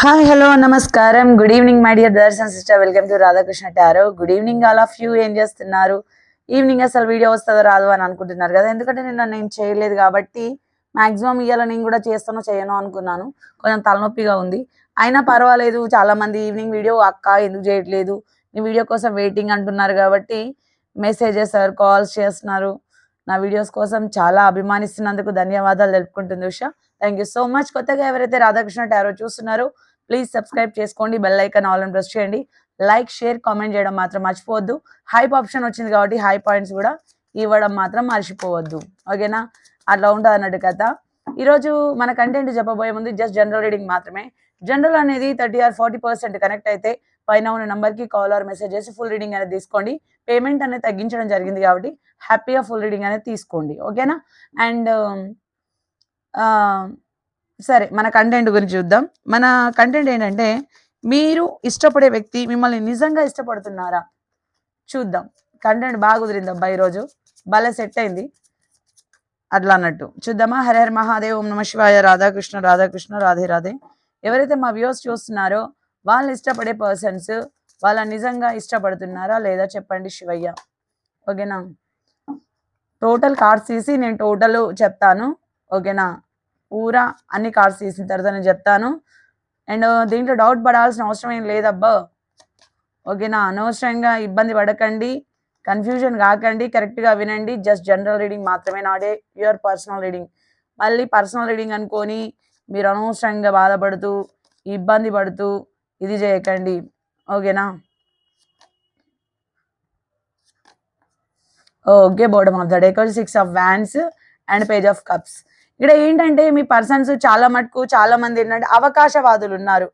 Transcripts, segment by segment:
Hi hello నమస్కారం. Good evening my dear Darshan and sister welcome to Radhakrishna tarot good evening all of you ఏం చేస్తున్నారు? Evening అసలు video వస్తుందో రాదు అని అనుకుంటున్నారు కదా. ఎందుకంటే నిన్న నేను చేయలేదు కాబట్టి మాక్సిమం ఇవాళ నేను కూడా చేస్తానో చేయను అనుకున్నాను. కొంచెం తలనొప్పిగా ఉంది. అయినా పర్వాలేదు. చాలా మంది ఈవినింగ్ వీడియో అక్క ఎందుకు చేయట్లేదు? నీ వీడియో కోసం వెయిటింగ్ అంటున్నారు కాబట్టి మెసేజెస్ సార్ కాల్స్ చేస్తున్నారు. నా వీడియోస్ కోసం చాలా అభిమానిస్తున్నందుకు ధన్యవాదాలు తెలుపుకుంటుంది Usha. Thank you so much కొత్తగా ఎవరైతే రాధాకృష్ణ టారో చూస్తున్నారో ప్లీజ్ సబ్స్క్రైబ్ చేసుకోండి బెల్ ఐకాన్ ఆల్ అని ప్రెస్ చేయండి. లైక్ షేర్ కామెంట్ చేయడం మాత్రం మర్చిపోవద్దు. హైప్ ఆప్షన్ వచ్చింది కాబట్టి హై పాయింట్స్ కూడా ఇవ్వడం మాత్రం మర్చిపోవద్దు. ఓకేనా అట్లా ఉంటుంది అన్నట్టు కథ. ఈరోజు మన కంటెంట్ చెప్పబోయే ముందు జస్ట్ జనరల్ రీడింగ్ మాత్రమే. జనరల్ అనేది thirty or forty percent connect అయితే పైన ఉన్న నెంబర్కి కాల్ ఆర్ మెసేజ్ చేసి ఫుల్ రీడింగ్ అనేది తీసుకోండి. పేమెంట్ అనేది తగ్గించడం జరిగింది కాబట్టి హ్యాపీగా ఫుల్ రీడింగ్ అనేది తీసుకోండి. ఓకేనా అండ్ సరే మన కంటెంట్ గురించి చూద్దాం. మన కంటెంట్ ఏంటంటే మీరు ఇష్టపడే వ్యక్తి మిమ్మల్ని నిజంగా ఇష్టపడుతున్నారా? చూద్దాం. కంటెంట్ బాగా కుదిరింది అబ్బా ఈరోజు. భలే సెట్ అయింది. అట్లా అన్నట్టు. చూద్దామా? హర హర మహాదేవ్ ఓం నమ శివాయ రాధాకృష్ణ రాధాకృష్ణ రాధే రాధే. ఎవరైతే మా వ్యూస్ చూస్తున్నారో వాళ్ళని ఇష్టపడే పర్సన్స్ వాళ్ళ నిజంగా ఇష్టపడుతున్నారా లేదా చెప్పండి శివయ్య. ఓకేనా? టోటల్ కార్డ్స్ తీసి నేను టోటల్ చెప్తాను. ఓకేనా? పూరా అన్ని కార్డ్స్ తీసిన తర్వాత నేను చెప్తాను. అండ్ దీంట్లో డౌట్ పడాల్సిన అవసరం ఏం లేదబ్బా. ఓకేనా? అనవసరంగా ఇబ్బంది పడకండి. కన్ఫ్యూజన్ కాకండి. కరెక్ట్గా వినండి. జస్ట్ జనరల్ రీడింగ్ మాత్రమే నాడే యువర్ పర్సనల్ రీడింగ్. మళ్ళీ పర్సనల్ రీడింగ్ అనుకొని మీరు అనవసరంగా బాధపడుతూ ఇబ్బంది పడుతూ ఇది చేయకండి. ఓకేనా? Okay boredom of the decor six of wands and page of cups ఇక్కడ ఏంటంటే మీ పర్సన్స్ చాలా మటుకు చాలా మంది ఏంటంటే అవకాశవాదులు ఉన్నారు.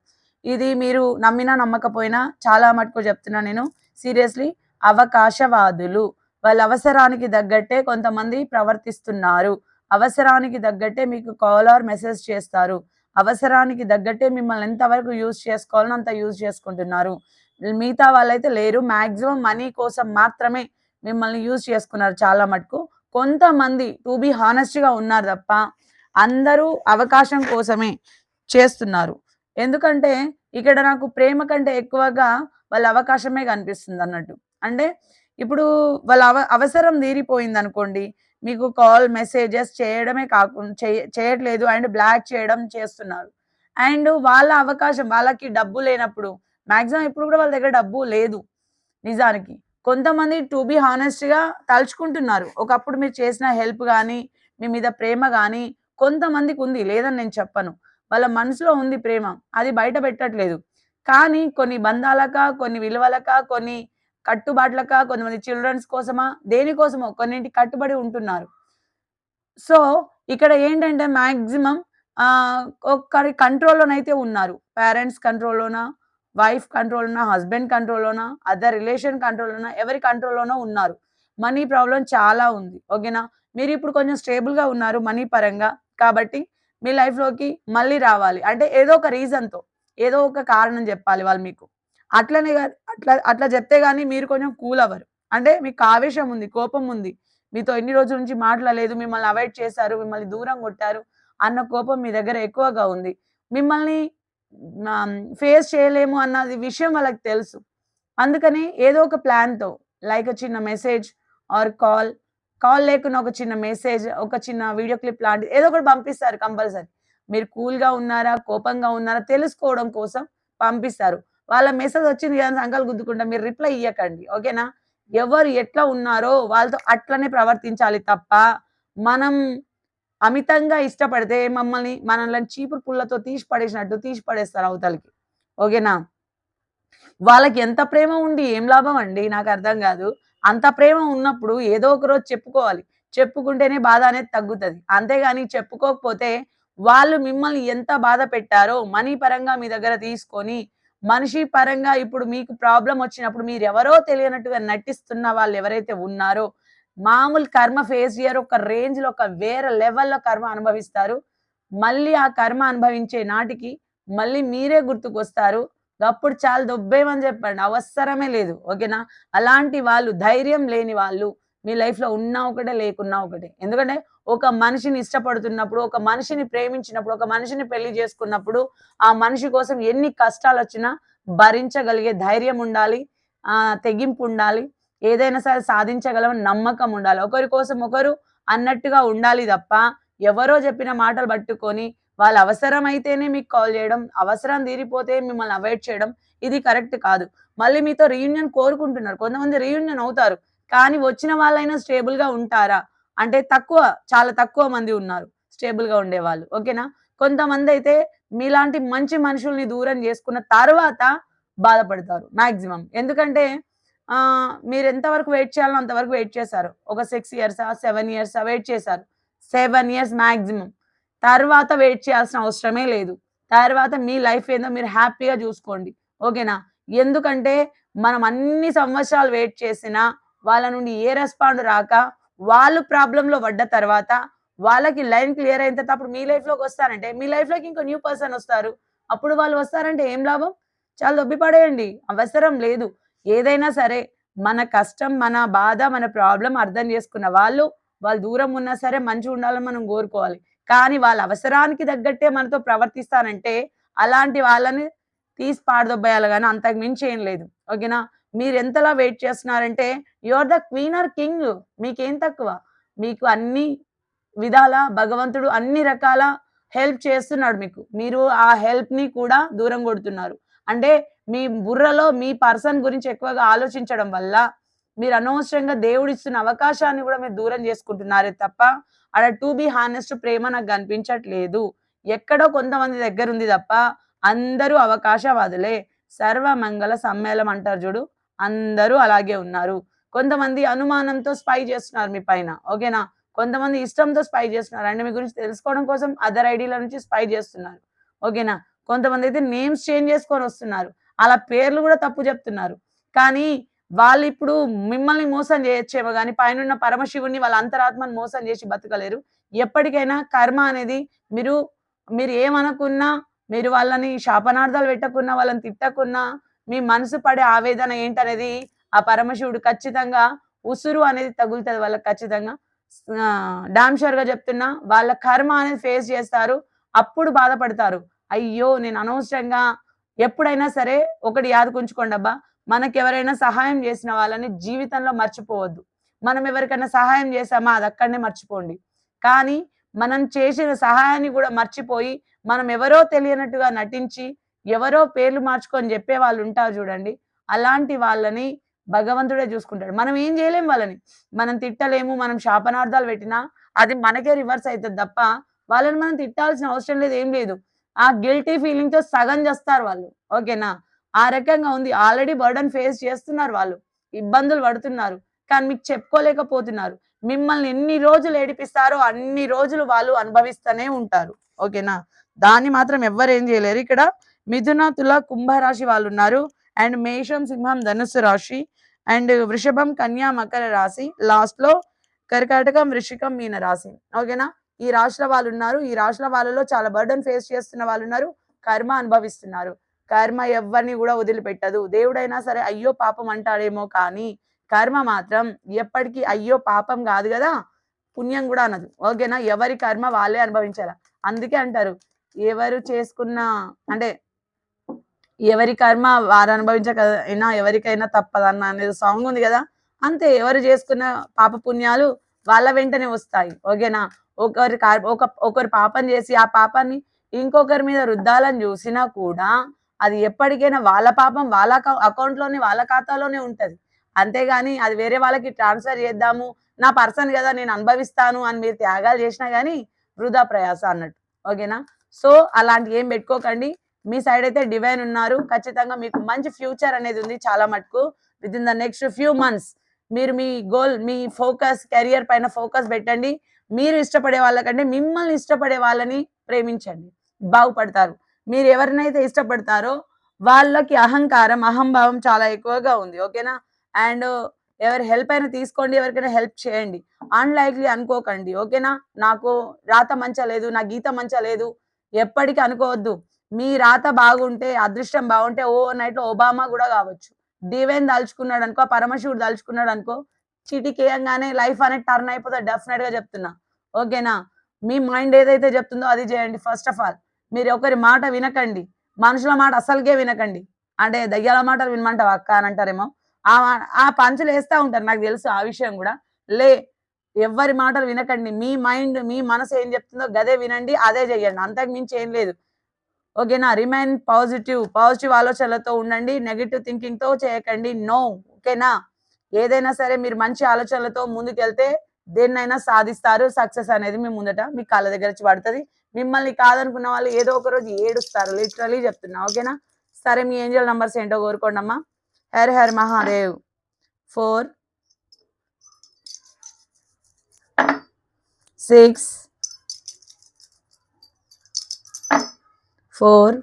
ఇది మీరు నమ్మినా నమ్మకపోయినా చాలా మటుకు చెప్తున్నా నేను. సీరియస్లీ అవకాశవాదులు. వాళ్ళ అవసరానికి తగ్గట్టే కొంతమంది ప్రవర్తిస్తున్నారు. అవసరానికి తగ్గట్టే మీకు కాల్ ఆర్ మెసేజ్ చేస్తారు. అవసరానికి తగ్గట్టే మిమ్మల్ని ఎంతవరకు యూజ్ చేసుకోవాలని అంత యూజ్ చేసుకుంటున్నారు. మిగతా వాళ్ళైతే లేరు. మాక్సిమం మనీ కోసం మాత్రమే మిమ్మల్ని యూజ్ చేసుకున్నారు చాలా మటుకు. కొంతమంది టు బి హానెస్ట్గా ఉన్నారు తప్ప అందరూ అవకాశం కోసమే చేస్తున్నారు. ఎందుకంటే ఇక్కడ నాకు ప్రేమ కంటే ఎక్కువగా వాళ్ళ అవకాశమే కనిపిస్తుంది అన్నట్టు. అంటే ఇప్పుడు వాళ్ళ అవ అవసరం తీరిపోయింది అనుకోండి మీకు కాల్ మెసేజెస్ చేయడమే కాకుండా చేయట్లేదు అండ్ బ్లాక్ చేయడం చేస్తున్నారు. అండ్ వాళ్ళ అవకాశం వాళ్ళకి డబ్బు లేనప్పుడు మ్యాక్సిమం ఇప్పుడు కూడా వాళ్ళ దగ్గర డబ్బు లేదు నిజానికి. కొంతమంది టు బి హానెస్ట్గా తలుచుకుంటున్నారు. ఒకప్పుడు మీరు చేసిన హెల్ప్ కానీ మీ మీద ప్రేమ కానీ కొంతమందికి ఉంది. లేదని నేను చెప్పను. వాళ్ళ మనసులో ఉంది ప్రేమ. అది బయట పెట్టట్లేదు. కానీ కొన్ని బంధాలక కొన్ని విలువలక కొన్ని కట్టుబాట్లక కొంతమంది చిల్డ్రన్స్ కోసమా దేనికోసమో కొన్నింటి కట్టుబడి ఉంటున్నారు. సో ఇక్కడ ఏంటంటే మ్యాక్సిమం ఒక్కరి కంట్రోల్లోనైతే ఉన్నారు. పేరెంట్స్ కంట్రోల్లోనా వైఫ్ కంట్రోల్లోనా హస్బెండ్ కంట్రోల్లోనా అదర్ రిలేషన్ కంట్రోల్లోనా ఎవరి కంట్రోల్లోనో ఉన్నారు. మనీ ప్రాబ్లం చాలా ఉంది ఓకేనా మీరు ఇప్పుడు కొంచెం స్టేబుల్గా ఉన్నారు మనీ పరంగా కాబట్టి మీ లైఫ్లోకి మళ్ళీ రావాలి. అంటే ఏదో ఒక రీజన్తో ఏదో ఒక కారణం చెప్పాలి వాళ్ళు మీకు. అట్లనే అట్లా అట్లా చెప్తే కానీ మీరు కొంచెం కూల్ అవ్వరు. అంటే మీకు ఆవేశం ఉంది కోపం ఉంది. మీతో ఎన్ని రోజుల నుంచి మాట్లాడలేదు మిమ్మల్ని అవాయిడ్ చేశారు మిమ్మల్ని దూరం కొట్టారు అన్న కోపం మీ దగ్గర ఎక్కువగా ఉంది. మిమ్మల్ని ఫేస్ చేయలేము అన్నది విషయం వాళ్ళకి తెలుసు. అందుకని ఏదో ఒక ప్లాన్తో లైక్ చిన్న మెసేజ్ ఆర్ కాల్ కాల్ లేకుండా ఒక చిన్న మెసేజ్ ఒక చిన్న వీడియో క్లిప్ లాంటిది ఏదో ఒకటి పంపిస్తారు కంపల్సరీ మీరు కూల్గా ఉన్నారా కోపంగా ఉన్నారా తెలుసుకోవడం కోసం పంపిస్తారు. వాళ్ళ మెసేజ్ వచ్చింది కదా సంకల్ గుద్దుకుంటా మీరు రిప్లై ఇవ్వకండి ఓకేనా ఎవరు ఎట్లా ఉన్నారో వాళ్ళతో అట్లనే ప్రవర్తించాలి తప్ప మనం అమితంగా ఇష్టపడితే మమ్మల్ని మనల్ని చీపురు పుల్లతో తీసి పడేసినట్టు తీసి పడేస్తారు అవతలకి. ఓకేనా? వాళ్ళకి ఎంత ప్రేమ ఉండి ఏం లాభం అండి? నాకు అర్థం కాదు. అంత ప్రేమ ఉన్నప్పుడు ఏదో ఒక రోజు చెప్పుకోవాలి. చెప్పుకుంటేనే బాధ అనేది తగ్గుతుంది. అంతేగాని చెప్పుకోకపోతే వాళ్ళు మిమ్మల్ని ఎంత బాధ పెట్టారో మనీ పరంగా మీ దగ్గర తీసుకొని మనిషి పరంగా ఇప్పుడు మీకు ప్రాబ్లం వచ్చినప్పుడు మీరు ఎవరో తెలియనట్టుగా నటిస్తున్న వాళ్ళు ఎవరైతే ఉన్నారో మామూలు కర్మ ఫేస్ చేయరు ఒక రేంజ్లో ఒక వేరే లెవెల్లో కర్మ అనుభవిస్తారు మళ్ళీ ఆ కర్మ అనుభవించే నాటికి మళ్ళీ మీరే గుర్తుకొస్తారు అప్పుడు చాలా దొబ్బేమని చెప్పండి అవసరమే లేదు ఓకేనా అలాంటి వాళ్ళు ధైర్యం లేని వాళ్ళు మీ లైఫ్‌లో ఉన్నా ఒకటే, లేకున్నా ఒకటే. ఎందుకంటే ఒక మనిషిని ఇష్టపడుతున్నప్పుడు, ఒక మనిషిని ప్రేమించినప్పుడు, ఒక మనిషిని పెళ్ళి చేసుకున్నప్పుడు, ఆ మనిషి కోసం ఎన్ని కష్టాలు వచ్చినా భరించగలిగే ధైర్యం ఉండాలి. తెగింపు ఉండాలి. ఏదైనా సరే సాధించగలం నమ్మకం ఉండాలి. ఒకరి కోసం ఒకరు అన్నట్టుగా ఉండాలి తప్ప, ఎవరో చెప్పిన మాటలు పట్టుకొని, వాళ్ళ అవసరమైతేనే మీకు కాల్ చేయడం, అవసరం తీరిపోతే మిమ్మల్ని అవాయిడ్ చేయడం, ఇది కరెక్ట్ కాదు. మళ్ళీ మీతో రీయూనియన్ కోరుకుంటున్నారు. కొంతమంది రీయూనియన్ అవుతారు. కానీ వచ్చిన వాళ్ళైనా స్టేబుల్‌గా ఉంటారా? అంటే తక్కువ, చాలా తక్కువ మంది ఉన్నారు స్టేబుల్‌గా ఉండేవాళ్ళు. ఓకేనా? కొంతమంది అయితే మీలాంటి మంచి మనుషుల్ని దూరం చేసుకున్న తర్వాత బాధపడతారు మాక్సిమం. ఎందుకంటే మీరు ఎంతవరకు వెయిట్ చేయాలో అంతవరకు వెయిట్ చేశారు. ఒక సిక్స్ ఇయర్సా, సెవెన్ ఇయర్సా వెయిట్ చేశారు. సెవెన్ ఇయర్స్ మ్యాక్సిమం తర్వాత వెయిట్ చేయాల్సిన అవసరమే లేదు. తర్వాత మీ లైఫ్ ఏందో మీరు హ్యాపీగా చూసుకోండి. ఓకేనా? ఎందుకంటే మనం అన్ని సంవత్సరాలు వెయిట్ చేసినా వాళ్ళ నుండి ఏ రెస్పాండ్ రాక, వాళ్ళు ప్రాబ్లంలో పడ్డ తర్వాత వాళ్ళకి లైన్ క్లియర్ అయిన తర్వాత అప్పుడు మీ లైఫ్‌లోకి వస్తారంటే, మీ లైఫ్‌లోకి ఇంకో న్యూ పర్సన్ వస్తారు. అప్పుడు వాళ్ళు వస్తారంటే ఏం లాభం? చాలా దొబ్బి పడేయండి. అవసరం లేదు. ఏదైనా సరే మన కష్టం, మన బాధ, మన ప్రాబ్లం అర్థం చేసుకున్న వాళ్ళు, వాళ్ళు దూరం ఉన్నా సరే మంచిగుండాలని మనం కోరుకోవాలి. కానీ వాళ్ళ అవసరానికి తగ్గట్టే మనతో ప్రవర్తిస్తానంటే, అలాంటి వాళ్ళని తీసి పాడదొబ్బేయాలి కానీ అంతకు మించి ఏం లేదు. ఓకేనా? మీరెంతలా వెయిట్ చేస్తున్నారంటే, you are the queen or king. మీకేం తక్కువ? మీకు అన్ని విధాల భగవంతుడు అన్ని రకాల హెల్ప్ చేస్తున్నాడు మీకు. మీరు ఆ హెల్ప్‌ని కూడా దూరం కొడుతున్నారు. అంటే మీ బుర్రలో మీ పర్సన్ గురించి ఎక్కువగా ఆలోచించడం వల్ల, మీరు అనవసరంగా దేవుడిస్తున్న అవకాశాన్ని కూడా మీరు దూరం చేసుకుంటున్నారే తప్ప, అక్కడ టు బీ హానెస్ట్ ప్రేమ నాకు కనిపించట్లేదు. ఎక్కడో కొంతమంది దగ్గర ఉంది తప్ప, అందరూ అవకాశవాదులే. సర్వమంగళ సమ్మేళం అంటారు చూడు, అందరూ అలాగే ఉన్నారు. కొంతమంది అనుమానంతో స్పై చేస్తున్నారు మీ పైన. ఓకేనా? కొంతమంది ఇష్టంతో స్పై చేస్తున్నారు. అండ్ మీ గురించి తెలుసుకోవడం కోసం అదర్ ఐడీల నుంచి స్పై చేస్తున్నారు. ఓకేనా? కొంతమంది అయితే నేమ్స్ చేంజ్ చేసుకొని వస్తున్నారు. అలా పేర్లు కూడా తప్పు చెప్తున్నారు. కానీ వాళ్ళు ఇప్పుడు మిమ్మల్ని మోసం చేయొచ్చేమో కానీ పైనున్న పరమశివుడిని వాళ్ళ అంతరాత్మని మోసం చేసి బతకలేరు. ఎప్పటికైనా కర్మ అనేది మీరు, మీరు ఏమనకున్నా, మీరు వాళ్ళని శాపనార్థాలు పెట్టకున్నా, వాళ్ళని తిట్టకున్నా, మీ మనసు పడే ఆవేదన ఏంటనేది ఆ పరమశివుడు ఖచ్చితంగా ఉసురు అనేది తగులుతుంది వాళ్ళకి ఖచ్చితంగా. ఆహ్, డామ్ చెప్తున్నా. వాళ్ళ కర్మ అనేది ఫేస్ చేస్తారు. అప్పుడు బాధపడతారు. అయ్యో! నేను అనవసరంగా ఎప్పుడైనా సరే ఒకటి యాదకుంచుకోండబ్బా! మనకెవరైనా సహాయం చేసిన వాళ్ళని జీవితంలో మర్చిపోవద్దు. మనం ఎవరికైనా సహాయం చేశామా అక్కడనే మర్చిపోండి. కానీ మనం చేసిన సహాయాన్ని కూడా మర్చిపోయి, మనం ఎవరో తెలియనట్టుగా నటించి, ఎవరో పేర్లు మార్చుకొని చెప్పే వాళ్ళు ఉంటారు చూడండి. అలాంటి వాళ్ళని భగవంతుడే చూసుకుంటాడు. మనం ఏం చేయలేం వాళ్ళని. మనం తిట్టలేము. మనం శాపనార్థాలు పెట్టినా అది మనకే రివర్స్ అవుతుంది తప్ప, వాళ్ళని మనం తిట్టాల్సిన అవసరం లేదు. ఏం లేదు. ఆ గిల్టీ ఫీలింగ్తో సగం చేస్తారు వాళ్ళు. ఓకేనా? ఆ రకంగా ఉంది. ఆల్రెడీ బర్డెన్ ఫేస్ చేస్తున్నారు వాళ్ళు. ఇబ్బందులు పడుతున్నారు. కానీ మీకు చెప్పుకోలేకపోతున్నారు. మిమ్మల్ని ఎన్ని రోజులు ఏడిపిస్తారో అన్ని రోజులు వాళ్ళు అనుభవిస్తూనే ఉంటారు. ఓకేనా? దాన్ని మాత్రం ఎవ్వరు ఏం చేయలేరు. ఇక్కడ మిథున, తుల, కుంభ రాశి వాళ్ళున్నారు. అండ్ మేషం, సింహం, ధనుస్సు రాశి అండ్ వృషభం, కన్యా మకర రాశి. లాస్ట్‌లో కర్కాటకం, వృషికం మీన రాశి. ఓకేనా? ఈ రాశుల వాళ్ళున్నారు. ఈ రాశుల వాళ్ళలో చాలా బర్డన్ ఫేస్ చేస్తున్న వాళ్ళు ఉన్నారు కర్మ అనుభవిస్తున్నారు. కర్మ ఎవ్వరిని కూడా వదిలిపెట్టదు. దేవుడైనా సరే అయ్యో! పాపం అంటాడేమో కానీ, కర్మ మాత్రం ఎప్పటికీ అయ్యో! పాపం కాదు కదా పుణ్యం కూడా అనదు. ఓకేనా? ఎవరి కర్మ వాళ్ళే అనుభవించాలా అందుకే అంటారు. ఎవరు చేసుకున్న అంటే ఎవరి కర్మ వారు అనుభవించక అయినా ఎవరికైనా తప్పదన్న అనేది సాంగ్ ఉంది కదా అంతే ఎవరు చేసుకున్న పాప పుణ్యాలు వాళ్ళ వెంటనే వస్తాయి. ఓకేనా? ఒకరి ఒక ఒకరు పాపం చేసి ఆ పాపాన్ని ఇంకొకరి మీద రుద్దాలని చూసినా కూడా అది ఎప్పటికైనా వాళ్ళ పాపం వాళ్ళ అకౌంట్‌లోనే వాళ్ళ ఖాతాలోనే ఉంటుంది అంతేగాని అది వేరే వాళ్ళకి ట్రాన్స్‌ఫర్ చేద్దాము. నా పర్సన్ కదా నేను అనుభవిస్తాను అని మీరు త్యాగాలు చేసినా కానీ వృధా ప్రయాస అన్నట్టు. ఓకేనా? సో, అలాంటివి ఏం పెట్టుకోకండి. మీ సైడ్ అయితే డివైన్ ఉన్నారు. ఖచ్చితంగా మీకు మంచి ఫ్యూచర్ అనేది ఉంది చాలా మటుకు. Within the next few months మీరు మీ గోల్, మీ ఫోకస్ కెరియర్ పైన ఫోకస్ పెట్టండి. మీరు ఇష్టపడే వాళ్ళకంటే మిమ్మల్ని ఇష్టపడే వాళ్ళని ప్రేమించండి. బాగుపడతారు. మీరు ఎవరినైతే ఇష్టపడతారో వాళ్ళకి అహంకారం, అహంభావం చాలా ఎక్కువగా ఉంది. ఓకేనా? అండ్ ఎవరి హెల్ప్ అయినా తీసుకోండి. ఎవరికైనా హెల్ప్ చేయండి. అన్‌లైక్లీ అనుకోకండి. ఓకేనా? నాకు రాత మంచా లేదు. నా గీత మంచా లేదు. ఎప్పటికీ అనుకోవద్దు. మీ రాత బాగుంటే, అదృష్టం బాగుంటే ఓవర్ నైట్‌లో ఒబామా కూడా కావచ్చు. డివైన్ దాల్చుకున్నాడు అనుకో పరమశివుడు దలుచుకున్నాడనుకో అనుకో చిటికేయంగానే లైఫ్ అనేది టర్న్ అయిపోతుంది డెఫినెట్గా చెప్తున్నా ఓకేనా? మీ మైండ్ ఏదైతే చెప్తుందో అది చేయండి ఫస్ట్ ఆఫ్ ఆల్. మీరు ఒకరి మాట వినకండి. మనుషుల మాట అసలుకే వినకండి. అంటే దయ్యాల మాటలు వినమంటావు అక్క అని అంటారేమో. ఆ ఆ పంచులు వేస్తూ ఉంటారు నాకు తెలుసు ఆ విషయం కూడా. లే ఎవ్వరి మాటలు వినకండి. మీ మైండ్ మీ మనసు ఏం చెప్తుందో గదే వినండి అదే చెయ్యండి అంతకు మించి ఏం లేదు. ఓకేనా? రిమైన్ పాజిటివ్ పాజిటివ్ ఆలోచనలతో ఉండండి నెగిటివ్ థింకింగ్తో చేయకండి. నో. ఓకేనా? ఏదైనా సరే మీరు మంచి ఆలోచనలతో ముందుకెళ్తే దేన్నైనా సాధిస్తారు సక్సెస్ అనేది మీ ముందట మీ కాళ్ళ దగ్గర పడుతుంది. మిమ్మల్ని కాదనుకున్న వాళ్ళు ఏదో ఒక రోజు ఏడుస్తారు లిటరలీ చెప్తున్నా ఓకేనా? సరే మీ ఏంజల్ నంబర్స్ ఏంటో కోరుకోండి అమ్మా. Har Har Mahadev. Four six four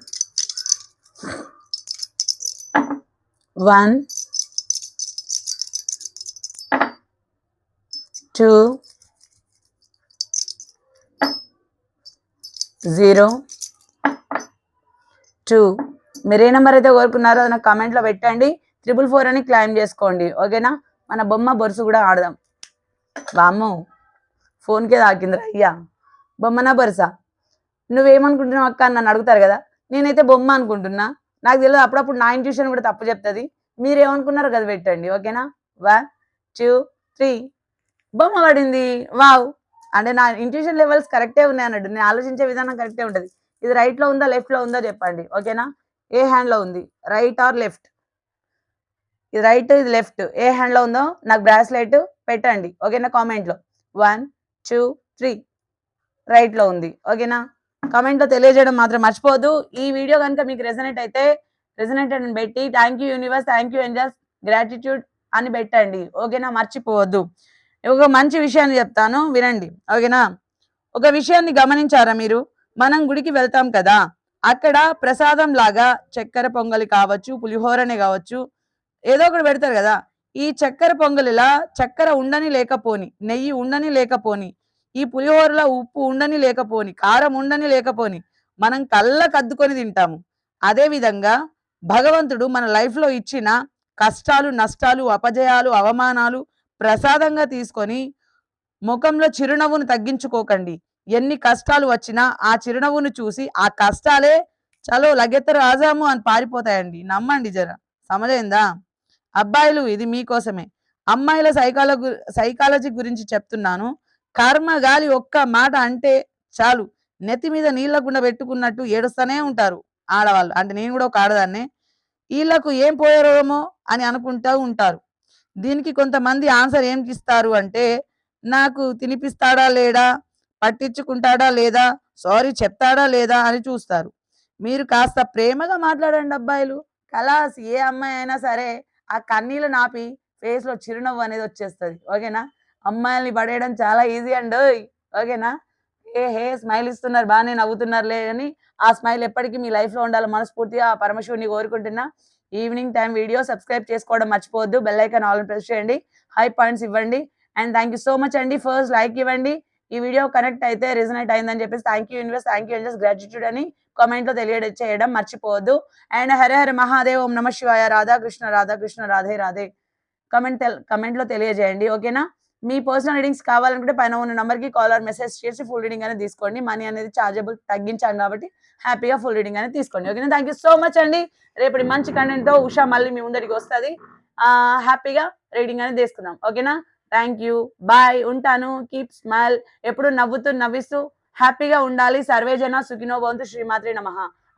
one two zero two. మీరు ఏ నెంబర్ అయితే కోరుకున్నారో అది నాకు కామెంట్లో పెట్టండి. త్రిపుల్ ఫోర్ అని క్లైమ్ చేసుకోండి. ఓకేనా మన బొమ్మ బొరుసు కూడా ఆడదాం. వామ్మో. ఫోన్కే తాకిందిరా అయ్యా. బొమ్మనా బొరుసా? నువ్వేమనుకుంటున్నావు అక్క అని నన్ను అడుగుతారు కదా? నేనైతే బొమ్మ అనుకుంటున్నా. నాకు తెలియదు అప్పుడప్పుడు నా ఇంట్యూషన్ కూడా తప్పు చెప్తుంది. మీరేమనుకున్నారో కదా పెట్టండి. ఓకేనా వన్ టూ త్రీ బొమ్మ పడింది. వావ్. అంటే నా ఇంట్యూషన్ లెవెల్స్ కరెక్టే ఉన్నాయి అన్నట్టు. నేను ఆలోచించే విధానం కరెక్టే ఉంటుంది. ఇది రైట్లో లో ఉందా లెఫ్ట్లో లో ఉందా చెప్పండి. ఓకేనా? ఏ హ్యాండ్లో లో ఉంది? రైట్ ఆర్ లెఫ్ట్ ఇది రైట్ ఇది లెఫ్ట్ ఏ హ్యాండ్లో లో ఉందో నాకు బ్రాస్లెట్ పెట్టండి. ఓకేనా? కామెంట్లో. లో వన్ టూ త్రీ లో ఉంది. ఓకేనా? కామెంట్లో లో తెలియజేయడం మాత్రం మర్చిపోదు ఈ వీడియో కనుక మీకు రెజనేట్ అయితే రెజనేట్ అని పెట్టి thank you universe thank you ఎంజాస్ gratitude అని పెట్టండి. ఓకేనా? మర్చిపోవద్దు. ఒక మంచి విషయాన్ని చెప్తాను వినండి. ఓకేనా? ఒక విషయాన్ని గమనించారా మీరు? మనం గుడికి వెళ్తాం కదా? అక్కడ ప్రసాదం లాగా చక్కెర పొంగలి కావచ్చు పులిహోరనే కావచ్చు ఏదో ఒకటి పెడతారు కదా? ఈ చక్కెర పొంగలిలా చక్కెర ఉండని లేకపోని నెయ్యి ఉండని లేకపోని ఈ పులిహోరలో ఉప్పు ఉండని లేకపోని కారం ఉండని లేకపోని మనం కళ్ళకు అద్దుకొని తింటాము. అదే విధంగా భగవంతుడు మన లైఫ్లో ఇచ్చిన కష్టాలు నష్టాలు అపజయాలు అవమానాలు ప్రసాదంగా తీసుకొని ముఖంలో చిరునవ్వును తగ్గించుకోకండి. ఎన్ని కష్టాలు వచ్చినా ఆ చిరునవ్వును చూసి ఆ కష్టాలే చలో లగెత్త రాజాము అని పారిపోతాయండి. నమ్మండి జర. సమజైందా? అబ్బాయిలు ఇది మీకోసమే. అమ్మాయిల సైకాలజీ సైకాలజీ గురించి చెప్తున్నాను. కర్మ గాలి ఒక్క మాట అంటే చాలు. నెత్తి మీద నీళ్ళ గుండ పెట్టుకున్నట్టు ఏడుస్తూనే ఉంటారు ఆడవాళ్ళు. అంటే నేను కూడా ఒక ఆడదాన్నే. వీళ్ళకు ఏం పోయారోమో అని అనుకుంటూ ఉంటారు. దీనికి కొంతమంది ఆన్సర్ ఏం ఇస్తారు అంటే నాకు తినిపిస్తాడా లేడా పట్టించుకుంటాడా లేదా సారీ చెప్తాడా లేదా అని చూస్తారు. మీరు కాస్త ప్రేమగా మాట్లాడండి అబ్బాయిలు. కలాస్ ఏ అమ్మాయి అయినా సరే ఆ కన్నీళ్ళు నాపి ఫేస్లో చిరునవ్వు అనేది వచ్చేస్తుంది. ఓకేనా? అమ్మాయిల్ని పడేయడం చాలా ఈజీ అండి ఓకేనా? ఏ హే స్మైల్ ఇస్తున్నారు బాగానే నవ్వుతున్నారులే అని ఆ స్మైల్ ఎప్పటికీ మీ లైఫ్లో ఉండాలి మనస్ఫూర్తిగా ఆ పరమశివుని కోరుకుంటున్నా. ఈవినింగ్ టైం వీడియో సబ్స్క్రైబ్ చేసుకోవడం మర్చిపోవద్దు. బెల్ ఐకాన్ ఆల్ ప్రెస్ చేయండి. హై పాయింట్స్ ఇవ్వండి. And thank you so much అండి. ఫస్ట్ లైక్ ఇవ్వండి. ఈ వీడియో కనెక్ట్ అయితే రిజనెట్ అయిందని చెప్పేసి thank you universe thank you universe gratitude అని కామెంట్లో తెలియ చేయడం మర్చిపోవద్దు. అండ్ హరే హరే మహాదేవ్ ఓం నమ శివాయ రాధాకృష్ణ రాధాకృష్ణ రాధే రాధే కమెంట్ కమెంట్లో తెలియజేయండి. ఓకేనా? మీ పర్సనల్ రీడింగ్స్ కావాలనుకుంటే పైన ఉన్న నెంబర్కి కి కాల్ ఆర్ మెసేజ్ చేసి ఫుల్ రీడింగ్ అనేది తీసుకోండి. మనీ అనేది చార్జబుల్ తగ్గించాను కాబట్టి హ్యాపీగా ఫుల్ రీడింగ్ అనేది తీసుకోండి. ఓకేనా థ్యాంక్ యూ సో మచ్ అండి. రేపటి మంచి కంటెంట్తో ఉషా మళ్ళీ మీ ముందరికి వస్తుంది. హ్యాపీగా రీడింగ్ అనేది తీసుకుందాం. ఓకేనా థ్యాంక్ యూ బాయ్ ఉంటాను. కీప్ స్మైల్ ఎప్పుడు నవ్వుతూ నవ్విస్తూ హ్యాపీగా ఉండాలి. సర్వేజన సుఖినో భవంతు శ్రీమాత్రి నమ.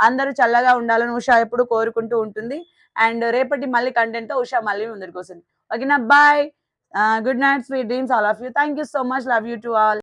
అందరూ చల్లగా ఉండాలని ఉషా ఎప్పుడు కోరుకుంటూ ఉంటుంది. అండ్ రేపటి మళ్ళీ కంటెంట్తో ఉషా మళ్ళీ ముందరికి వస్తుంది. ఓకేనా bye good night sweet dreams all of you thank you so much love you to all